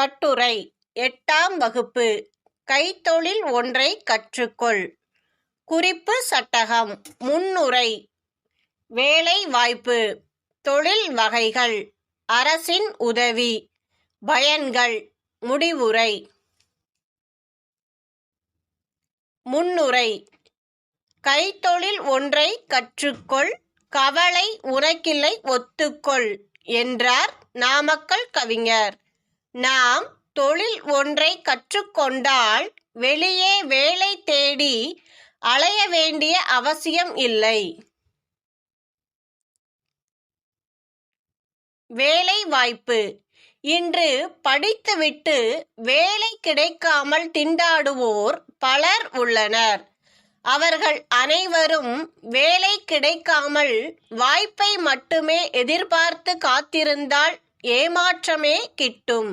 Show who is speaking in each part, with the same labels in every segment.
Speaker 1: கட்டுரை. எட்டாம் வகுப்பு. கைத்தொழில் ஒன்றை கற்றுக்கொள். குறிப்பு சட்டகம். முன்னுரை. வேலை வாய்ப்பு. தொழில் வகைகள். அரசின் உதவி. பயன்கள். முடிவுரை. முன்னுரை. கைத்தொழில் ஒன்றை கற்றுக்கொள். கவலை உனக்கில்லை ஒத்துக்கொள் என்றார் நாமக்கல் கவிஞர். நாம் தொழில் ஒன்றை கற்றுக்கொண்டால் வெளியே வேலை தேடி அலைய வேண்டிய அவசியம் இல்லை. வேலை வாய்ப்பு. இன்று படித்துவிட்டு வேலை கிடைக்காமல் திண்டாடுவோர் பலர் உள்ளனர். அவர்கள் அனைவரும் வேலை கிடைக்காமல் வாய்ப்பை மட்டுமே எதிர்பார்த்து காத்திருந்தால் ஏமாற்றமே கிட்டும்.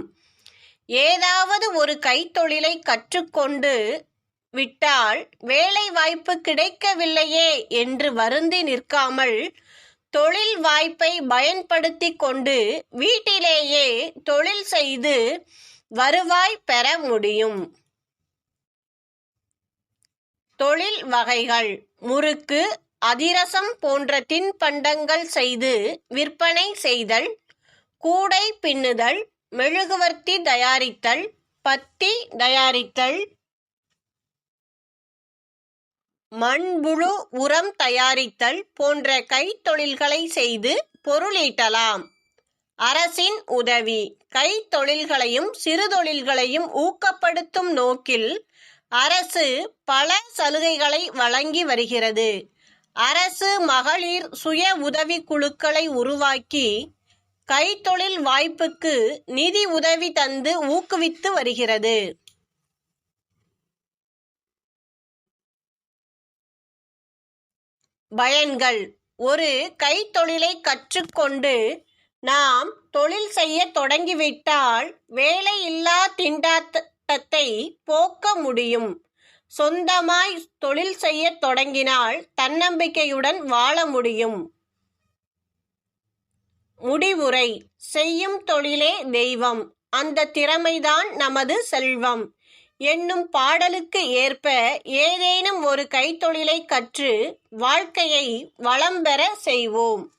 Speaker 1: ஏதாவது ஒரு கைத்தொழிலை கற்றுக்கொண்டு விட்டால் வேலை வாய்ப்பு கிடைக்கவில்லையே என்று வருந்தி நிற்காமல் தொழில் வாய்ப்பை பயன்படுத்தி கொண்டு வீட்டிலேயே தொழில் செய்து வருவாய் பெற முடியும். தொழில் வகைகள். முறுக்கு அதிரசம் போன்ற தின்பண்டங்கள் செய்து விற்பனை செய்தல் கூடை பின்னுதல் மெழுகுவர்த்தி தயாரித்தல் பத்தி தயாரித்தல் மண்புழு உரம் தயாரித்தல் போன்ற கைத்தொழில்களை செய்து பொருளீட்டலாம். அரசின் உதவி கைத்தொழில்களையும் சிறுதொழில்களையும் ஊக்கப்படுத்தும் நோக்கில் அரசு பல சலுகைகளை வழங்கி வருகிறது. அரசு மகளிர் சுய உதவி குழுக்களை உருவாக்கி கைத்தொழில் வாய்ப்புக்கு நிதி உதவி தந்து ஊக்குவித்து வருகிறது. பயன்கள். ஒரு கைத்தொழிலை கற்றுக்கொண்டு நாம் தொழில் செய்ய தொடங்கிவிட்டால் வேலையில்லா திண்டாட்டத்தை போக்க முடியும். சொந்தமாய் தொழில் செய்ய தொடங்கினால் தன்னம்பிக்கையுடன் வாழ முடியும். முடிவுரை செய்யும் தொழிலே தெய்வம் அந்த திறமைதான் நமது செல்வம். என்னும் பாடலுக்கு ஏற்ப ஏதேனும் ஒரு கைத்தொழிலை கற்று வாழ்க்கையை வளம் பெற செய்வோம்.